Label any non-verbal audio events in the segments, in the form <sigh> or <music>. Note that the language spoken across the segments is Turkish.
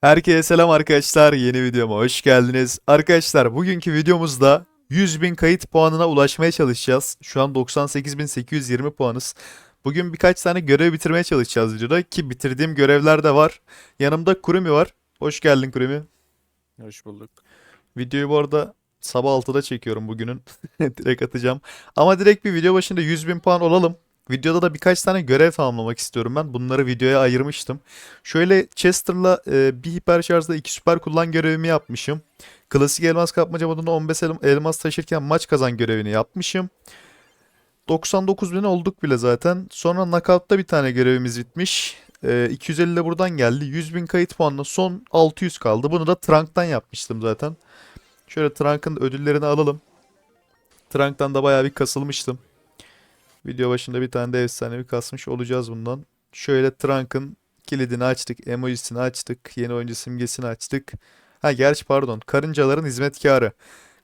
Herkese selam arkadaşlar. Yeni videoma hoş geldiniz. Arkadaşlar bugünkü videomuzda 100.000 kayıt puanına ulaşmaya çalışacağız. Şu an 98.820 puanız. Bugün birkaç tane görev bitirmeye çalışacağız videoda ki bitirdiğim görevler de var. Yanımda Kurumi var. Hoş geldin Kurumi. Hoş bulduk. Videoyu bu arada sabah 6'da çekiyorum bugünün. <laughs> Direkt atacağım. Ama direkt bir video başında 100.000 puan olalım. Videoda da birkaç tane görev tamamlamak istiyorum ben. Bunları videoya ayırmıştım. Şöyle Chester'la e, bir hiper şarjda iki süper kullan görevimi yapmışım. Klasik elmas kapmaca modunda 15 el- elmas taşırken maç kazan görevini yapmışım. 99 bin olduk bile zaten. Sonra knockout'ta bir tane görevimiz bitmiş. E, 250 de buradan geldi. 100 bin kayıt puanla son 600 kaldı. Bunu da Trunk'tan yapmıştım zaten. Şöyle Trunk'ın ödüllerini alalım. Trunk'tan da bayağı bir kasılmıştım. Video başında bir tane de efsanevi kasmış olacağız bundan. Şöyle Trunk'ın kilidini açtık, emojisini açtık, yeni oyuncu simgesini açtık. Ha gerçi pardon, karıncaların hizmetkarı.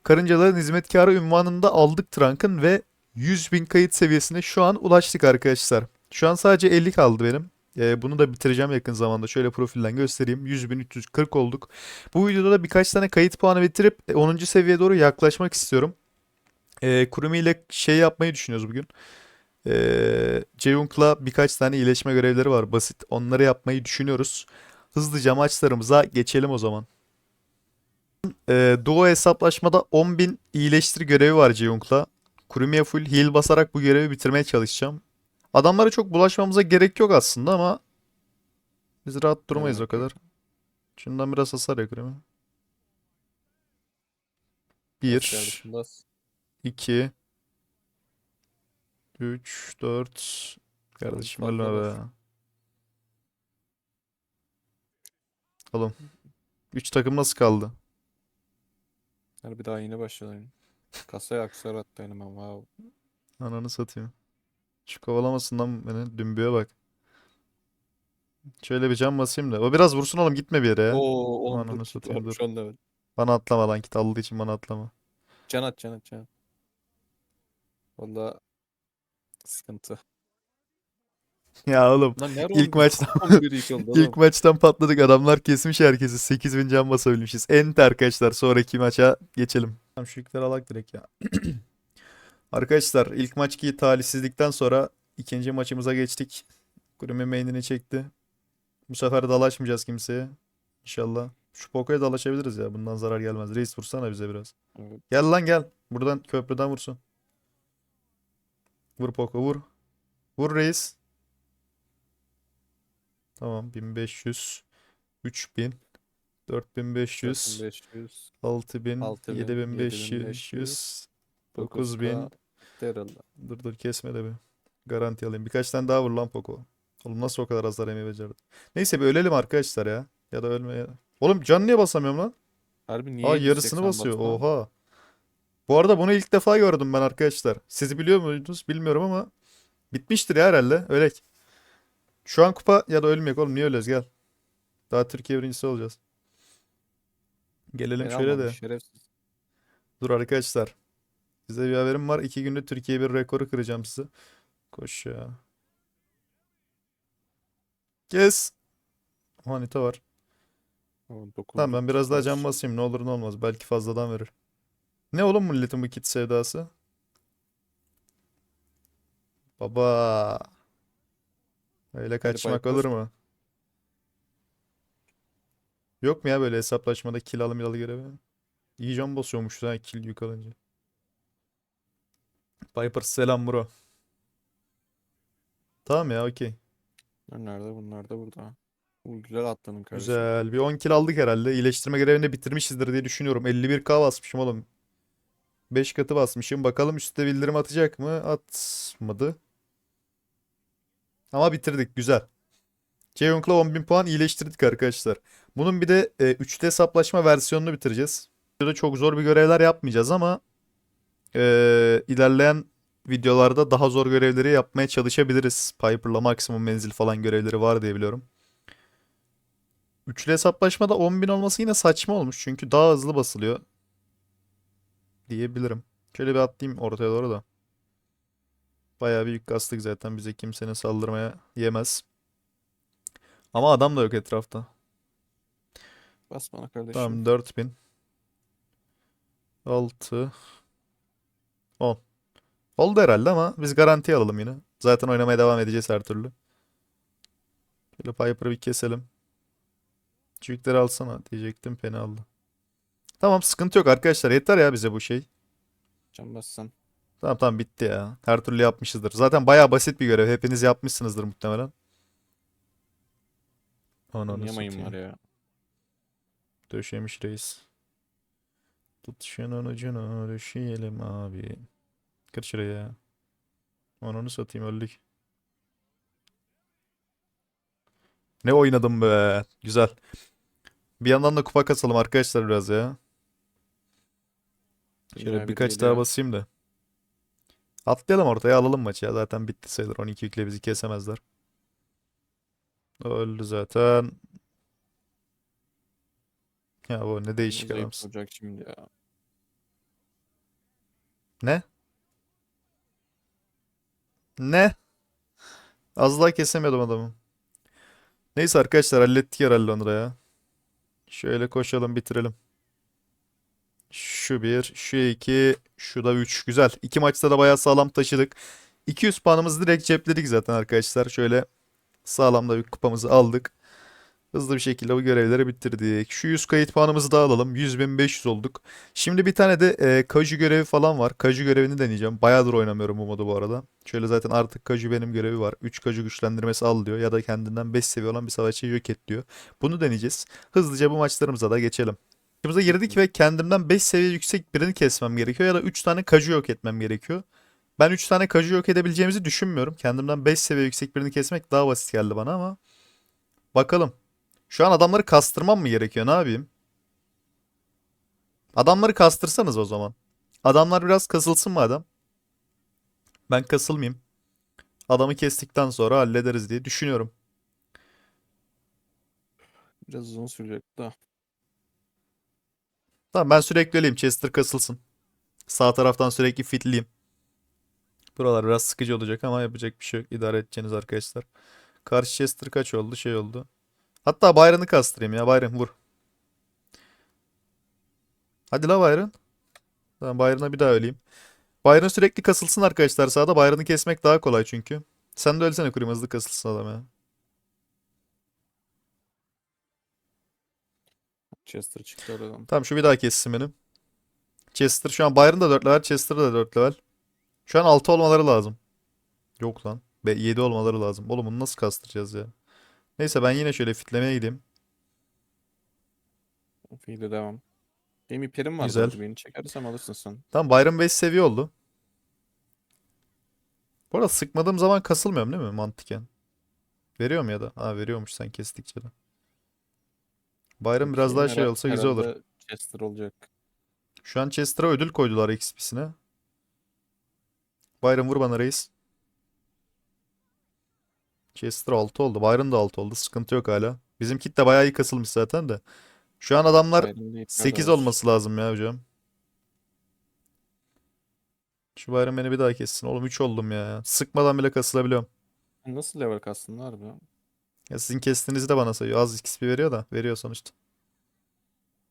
Karıncaların hizmetkarı ünvanını da aldık Trunk'ın ve 100 bin kayıt seviyesine şu an ulaştık arkadaşlar. Şu an sadece 50 kaldı benim. Ee, bunu da bitireceğim yakın zamanda. Şöyle profilden göstereyim. 100.340 olduk. Bu videoda da birkaç tane kayıt puanı bitirip e, 10. seviyeye doğru yaklaşmak istiyorum. Ee, Kurumi ile şey yapmayı düşünüyoruz bugün. Ee, Ceyhun'la birkaç tane iyileşme görevleri var basit. Onları yapmayı düşünüyoruz. Hızlıca maçlarımıza geçelim o zaman. Ee, Duo hesaplaşmada 10.000 iyileştir görevi var Ceyhun'la. Kurumi'ye full heal basarak bu görevi bitirmeye çalışacağım. Adamlara çok bulaşmamıza gerek yok aslında ama biz rahat durmayız o kadar. Şundan biraz hasar ya Kurumi. Bas 1 kardeşim bas. 2 3 4 Kardeşim ölme be. Oğlum 3 takım nasıl kaldı? Hadi bir daha yeni başlayalım. Kasaya aksar attı elime wow. Ananı satayım. Şu kovalamasından beni dümbüye bak. Şöyle bir can basayım da. O biraz vursun oğlum gitme bir yere ya. Oo oğlum Ananı dur satayım, dur. onda evet. Bana atlama lan kit aldığı için bana atlama. Can at can at can at. Valla sıkıntı. Ya oğlum Lan ilk maçta 11 yıkıldı ilk maçtan patladık adamlar kesmiş herkesi 8000 can basabilmişiz. Ent arkadaşlar sonraki maça geçelim. Tamam şu yükleri alak direkt ya. <clears throat> Arkadaşlar ilk maçki talihsizlikten sonra ikinci maçımıza geçtik. Kurumi main'ini çekti. Bu sefer dalaşmayacağız kimseye. İnşallah. Şu Poco'ya dalaşabiliriz ya. Bundan zarar gelmez. Reis vursana bize biraz. Evet. Gel lan gel. Buradan köprüden vursun. Vur Poco vur. Vur reis. Tamam 1500. 3000. 4500. 4500. 6000. 6000, 7500. 7500, 9000. 9K. Daryl. Dur dur kesme de bir. Garanti alayım. Birkaç tane daha vur lan Poco. Oğlum nasıl o kadar hasar yemeyi becerdin? Neyse bir ölelim arkadaşlar ya. Ya da ölmeye. Oğlum can niye basamıyorum lan? Harbi niye Aa 780 yarısını basıyor. basma? Oha. Bu arada bunu ilk defa gördüm ben arkadaşlar. Siz biliyor muydunuz bilmiyorum ama bitmiştir ya herhalde. Ölek. Şu an kupa ya da ölmeyek oğlum niye ölüyoruz gel. Daha Türkiye birincisi olacağız. Gelelim Beni şöyle de. şerefsiz. Dur arkadaşlar. Size bir haberim var. İki günde Türkiye bir rekoru kıracağım size. Koş ya. Kes. Manita var. O 9 Tamam ben biraz daha can basayım. Ne olur ne olmaz. Belki fazladan verir. Ne oğlum milletin bu kit sevdası? Baba. Öyle kaçmak olur mu? Yok mu ya böyle hesaplaşmada kill alım yalı görevi? İyi can basıyormuş ha kill yük alınca. Viper selam bro. Tamam ya okey. Nerede? Bunlar da burada. Bu güzel atladın kardeşim. Güzel. Bir 10 kill aldık herhalde. İyileştirme görevini bitirmişizdir diye düşünüyorum. 51k basmışım oğlum. 5 katı basmışım. Bakalım üstte bildirim atacak mı? Atmadı. Ama bitirdik. Güzel. Ceyhun'la 10.000 puan iyileştirdik arkadaşlar. Bunun bir de e, üçlü hesaplaşma versiyonunu bitireceğiz. Burada çok zor bir görevler yapmayacağız ama e, ilerleyen videolarda daha zor görevleri yapmaya çalışabiliriz. Piper'la maksimum menzil falan görevleri var diye biliyorum. Üçlü hesaplaşmada 10.000 olması yine saçma olmuş. Çünkü daha hızlı basılıyor. Diyebilirim. Şöyle bir atlayayım ortaya doğru da. Bayağı bir yük kastık zaten. Bize kimsenin saldırmaya yemez. Ama adam da yok etrafta. Bas bana kardeşim. Tamam 4000. 6 10. Oldu herhalde ama biz garanti alalım yine. Zaten oynamaya devam edeceğiz her türlü. Şöyle Piper'ı bir keselim. Çocukları alsana diyecektim fena aldı. Tamam sıkıntı yok arkadaşlar yeter ya bize bu şey. Can bassan. Tamam tamam bitti ya. Her türlü yapmışızdır. Zaten bayağı basit bir görev. Hepiniz yapmışsınızdır muhtemelen. Ananı Oynayamayın var ya. Döşemiş reis. Tut şunun ucunu döşeyelim abi. Kır şuraya ya. Ananı satayım öldük. Ne oynadım be. Güzel. Bir yandan da kupa kasalım arkadaşlar biraz ya. Şöyle birkaç daha basayım da. Atlayalım ortaya alalım maçı ya. Zaten bitti sayılır. 12 yükle bizi kesemezler. Öldü zaten. Ya bu ne değişik Zayıf adamsın. olacak şimdi ya. Ne? Ne? Az daha kesemiyordum adamı. Neyse arkadaşlar hallettik herhalde onu da ya. Şöyle koşalım bitirelim. Şu bir, şu iki, şu da üç. Güzel. İki maçta da bayağı sağlam taşıdık. 200 puanımızı direkt cepledik zaten arkadaşlar. Şöyle sağlam da bir kupamızı aldık. Hızlı bir şekilde bu görevleri bitirdik. Şu 100 kayıt puanımızı da alalım. 100.500 olduk. Şimdi bir tane de e, Kaju görevi falan var. Kaju görevini deneyeceğim. Bayağıdır oynamıyorum bu modu bu arada. Şöyle zaten artık Kaju benim görevi var. 3 Kaju güçlendirmesi al diyor. Ya da kendinden 5 seviye olan bir savaşçıyı yok et diyor. Bunu deneyeceğiz. Hızlıca bu maçlarımıza da geçelim. Maçımıza girdik ve kendimden 5 seviye yüksek birini kesmem gerekiyor. Ya da 3 tane Kaju yok etmem gerekiyor. Ben 3 tane Kaju yok edebileceğimizi düşünmüyorum. Kendimden 5 seviye yüksek birini kesmek daha basit geldi bana ama. Bakalım. Şu an adamları kastırmam mı gerekiyor? Ne yapayım? Adamları kastırsanız o zaman. Adamlar biraz kasılsın madem. Ben kasılmayayım. Adamı kestikten sonra hallederiz diye düşünüyorum. Biraz uzun sürecek da. Tamam ben sürekli öleyim. Chester kasılsın. Sağ taraftan sürekli fitleyeyim. Buralar biraz sıkıcı olacak ama yapacak bir şey yok. İdare edeceğiniz arkadaşlar. Karşı Chester kaç oldu? Şey oldu. Hatta Byron'ı kastırayım ya. Byron vur. Hadi la Byron. Tamam Byron'a bir daha öleyim. Byron sürekli kasılsın arkadaşlar sağda. Byron'ı kesmek daha kolay çünkü. Sen de ölsene kurum hızlı kasılsın adam ya. Chester çıktı oradan. Tamam şu bir daha kessin benim. Chester şu an Byron da 4 level. Chester da 4 level. Şu an 6 olmaları lazım. Yok lan. 7 olmaları lazım. Oğlum bunu nasıl kastıracağız ya? Neyse ben yine şöyle fitlemeye gideyim. Feed'e devam. Benim iperim var. Güzel. Beni çekersem alırsın sen. Tamam Byron 5 seviye oldu. Bu arada sıkmadığım zaman kasılmıyorum değil mi mantıken? Veriyorum ya da. Ha veriyormuş sen kestikçe de. Byron biraz daha şey olsa güzel olur. Chester olacak. Şu an Chester'a ödül koydular XP'sine. Byron vur bana reis. Chester 6 oldu. Byron da 6 oldu. Sıkıntı yok hala. Bizim kit de bayağı iyi kasılmış zaten de. Şu an adamlar Byron'da ipler de 8 var. olması lazım ya hocam. Şu Byron beni bir daha kessin. Oğlum 3 oldum ya. Sıkmadan bile kasılabiliyorum. Nasıl level kastın harbi? Ya sizin kestiğinizi de bana sayıyor. Az XP veriyor da. Veriyor sonuçta.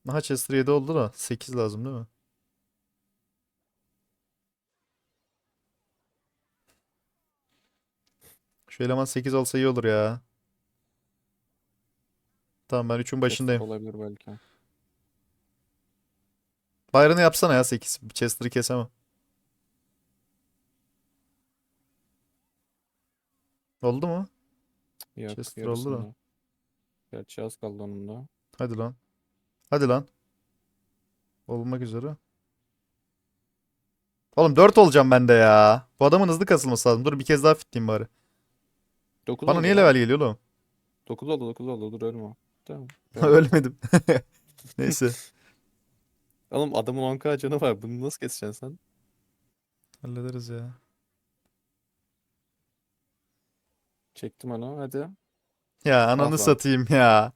Aha Chester 7 oldu da. 8 lazım değil mi? Şu eleman 8 olsa iyi olur ya. Tamam ben 3'ün Chester başındayım. olabilir belki. Byron'ı yapsana ya 8. Chester'ı kesemem. Oldu mu? Yok Chester oldu da. Gerçi az kaldı onun da. Hadi lan. Hadi lan. Olmak üzere. Oğlum 4 olacağım ben de ya. Bu adamın hızlı kasılması lazım. Dur bir kez daha fitleyeyim bari. 9 Bana oldu niye lan. level geliyor oğlum? 9 oldu 9 oldu dur ölme. Tamam. <laughs> Ölmedim. <laughs> Neyse. Oğlum adamın 10k canı var. Bunu nasıl keseceksin sen? Hallederiz ya. Çektim onu hadi. Ya ananı lan. satayım ya.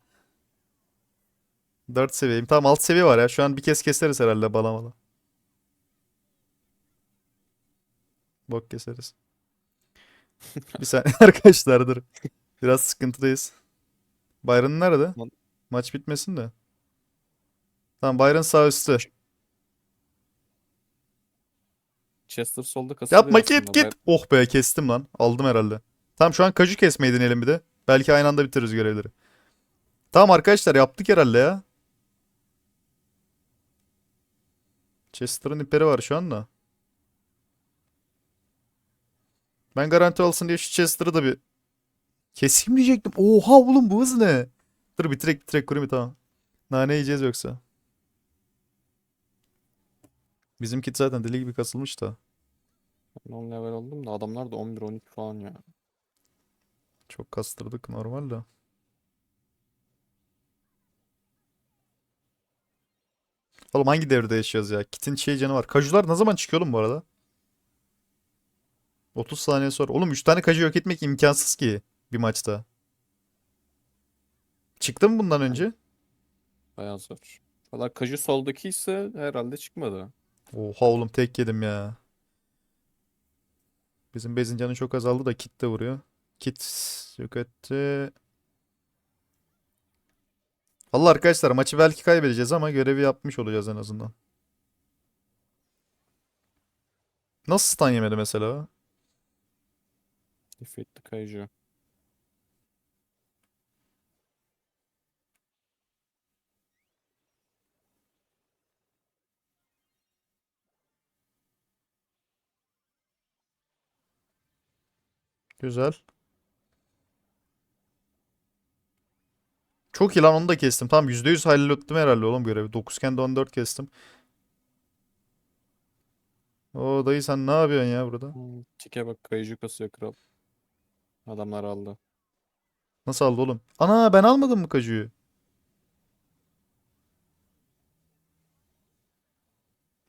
4 seviyeyim. Tamam 6 seviye var ya. Şu an bir kez keseriz herhalde balamalı. Bok keseriz. Bir saniye <laughs> arkadaşlar dur. Biraz sıkıntıdayız. Byron nerede? Maç bitmesin de. Tamam Byron sağ üstü. Chester solda kasılıyor Yapma git aslında. git. Oh be kestim lan. Aldım herhalde. Tamam şu an kaju kesmeyi deneyelim bir de. Belki aynı anda bitiririz görevleri. Tamam arkadaşlar yaptık herhalde ya. Chester'ın ipleri var şu anda. Ben garanti olsun diye şu Chester'ı da bir keseyim diyecektim. Oha oğlum bu hız ne? Dur bitirek bitirek kurayım tamam. Nane yiyeceğiz yoksa. Bizim kit zaten deli gibi kasılmış da. Ben 10 level oldum da adamlar da 11-12 falan ya. Çok kastırdık normal de. Oğlum hangi devirde yaşıyoruz ya? Kit'in şey canı var. Kajular ne zaman çıkıyor oğlum bu arada? 30 saniye sonra. Oğlum 3 tane kaju yok etmek imkansız ki bir maçta. Çıktı mı bundan önce? Bayağı zor. Valla Kaju soldaki ise herhalde çıkmadı. Oha oğlum tek yedim ya. Bizim bezin canı çok azaldı da kit de vuruyor. Kit yok etti. Vallahi arkadaşlar maçı belki kaybedeceğiz ama görevi yapmış olacağız en azından. Nasıl stun yemedi mesela? Defeatli Kaiju. Güzel. Çok iyi lan onu da kestim. Tamam %100 hallettim herhalde oğlum görevi. 9 kendi 14 kestim. O dayı sen ne yapıyorsun ya burada? Hmm, Tike bak Kaiju kasıyor kral. Adamlar aldı. Nasıl aldı oğlum? Ana ben almadım mı kajuyu?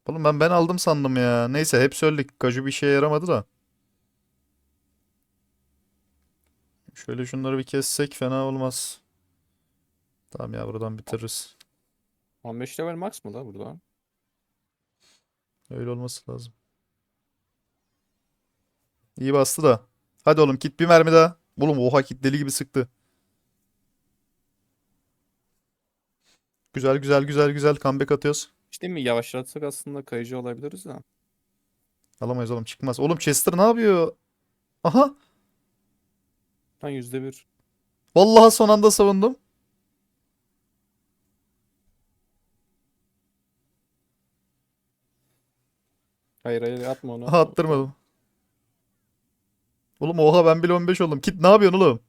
Oğlum ben ben aldım sandım ya. Neyse hep söyledik. Kaju bir şeye yaramadı da. Şöyle şunları bir kessek fena olmaz. Tamam ya buradan bitiririz. 15 level max mı da burada? Öyle olması lazım. İyi bastı da. Hadi oğlum git bir mermi daha. Oğlum oha kit deli gibi sıktı. Güzel güzel güzel güzel comeback atıyoruz. İşte mi yavaşlatsak aslında Kaiju olabiliriz de. Alamayız oğlum çıkmaz. Oğlum Chester ne yapıyor? Aha. Ben %1. Vallahi son anda savundum. Hayır hayır atma onu. Aha attırmadım. Oğlum oha ben bile 15 oldum. Kit ne yapıyorsun oğlum?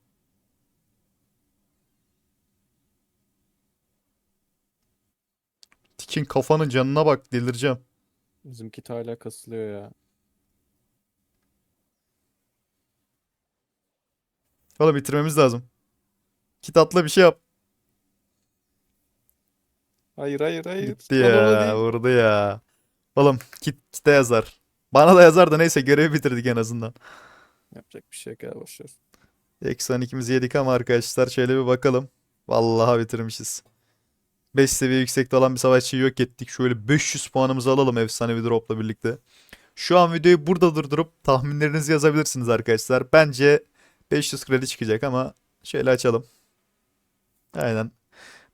Tikin kafanın canına bak delireceğim. Bizimki hala kasılıyor ya. Oğlum bitirmemiz lazım. Kit atla bir şey yap. Hayır hayır hayır. Gitti ya vurdu ya. Oğlum kit kite yazar. Bana da yazar da neyse görevi bitirdik en azından. Yapacak bir şey yok ya boşver. Eksi 12'mizi yedik ama arkadaşlar şöyle bir bakalım. Vallahi bitirmişiz. 5 seviye yüksekte olan bir savaşçıyı yok ettik. Şöyle 500 puanımızı alalım efsanevi dropla birlikte. Şu an videoyu burada durdurup tahminlerinizi yazabilirsiniz arkadaşlar. Bence 500 kredi çıkacak ama şöyle açalım. Aynen.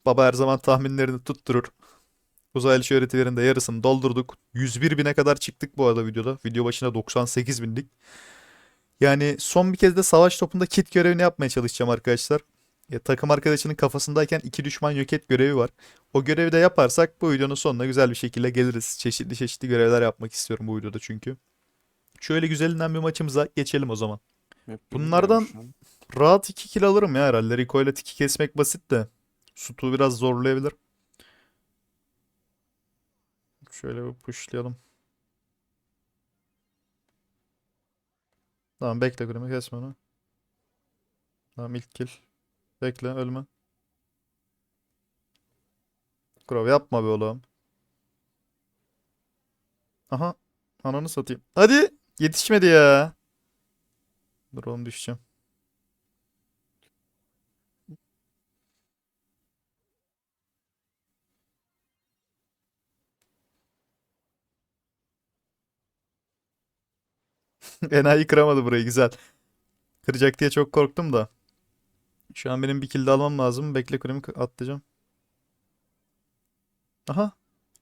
Baba her zaman tahminlerini tutturur. Uzaylı şöhretilerin de yarısını doldurduk. 101 bine kadar çıktık bu arada videoda. Video başına 98 bindik. Yani son bir kez de savaş topunda kit görevini yapmaya çalışacağım arkadaşlar. Ya, takım arkadaşının kafasındayken iki düşman yok et görevi var. O görevi de yaparsak bu videonun sonuna güzel bir şekilde geliriz. Çeşitli çeşitli görevler yapmak istiyorum bu videoda çünkü. Şöyle güzelinden bir maçımıza geçelim o zaman. Bunlardan- Rahat 2 kill alırım ya herhalde. Rico ile tiki kesmek basit de. Sutu biraz zorlayabilir. Şöyle bir pushlayalım. Tamam bekle Grim'i kesme onu. Tamam ilk kill. Bekle ölme. Grove yapma be oğlum. Aha. Ananı satayım. Hadi. Yetişmedi ya. Dur oğlum düşeceğim. <laughs> Enayi kıramadı burayı güzel. Kıracak diye çok korktum da. Şu an benim bir kill de almam lazım. Bekle kulemi atlayacağım. Aha.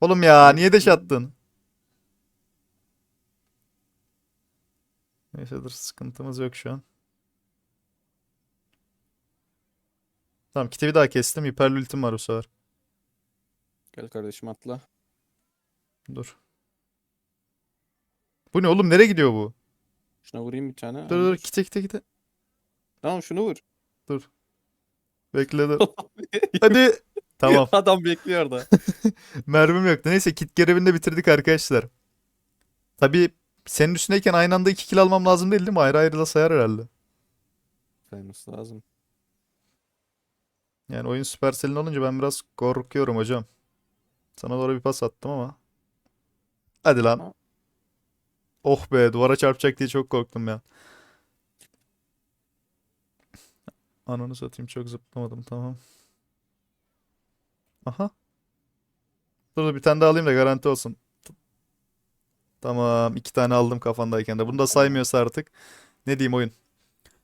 Oğlum ya niye deş attın? Neyse dur sıkıntımız yok şu an. Tamam kiti bir daha kestim. Hiperli ultim var bu sefer. Gel kardeşim atla. Dur. Bu ne oğlum nereye gidiyor bu? Şuna vurayım bir tane. Dur dur kite kite kite. Tamam şunu vur. Bekle dur. <laughs> Hadi. Tamam. <laughs> Adam bekliyor orada. <laughs> Mermim yoktu. Neyse kit görevini de bitirdik arkadaşlar. Tabii senin üstündeyken aynı anda 2 kill almam lazım değil değil mi? Ayrı ayrı da sayar herhalde. Sayması lazım. Yani oyun Supercell'in olunca ben biraz korkuyorum hocam. Sana doğru bir pas attım ama. Hadi lan. Ha. Oh be duvara çarpacak diye çok korktum ya. Ananı satayım çok zıplamadım tamam. Aha. Dur bir tane daha alayım da garanti olsun. Tamam iki tane aldım kafandayken de. Bunu da saymıyorsa artık. Ne diyeyim oyun.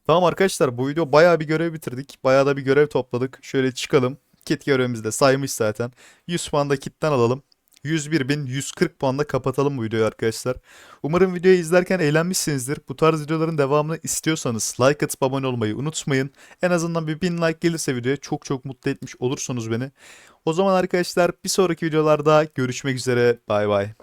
Tamam arkadaşlar bu video bayağı bir görev bitirdik. Bayağı da bir görev topladık. Şöyle çıkalım. Kit görevimizi de saymış zaten. 100 puan da kitten alalım. 101.140 puanla kapatalım bu videoyu arkadaşlar. Umarım videoyu izlerken eğlenmişsinizdir. Bu tarz videoların devamını istiyorsanız like atıp abone olmayı unutmayın. En azından bir 1000 like gelirse videoya çok çok mutlu etmiş olursunuz beni. O zaman arkadaşlar bir sonraki videolarda görüşmek üzere. Bay bay.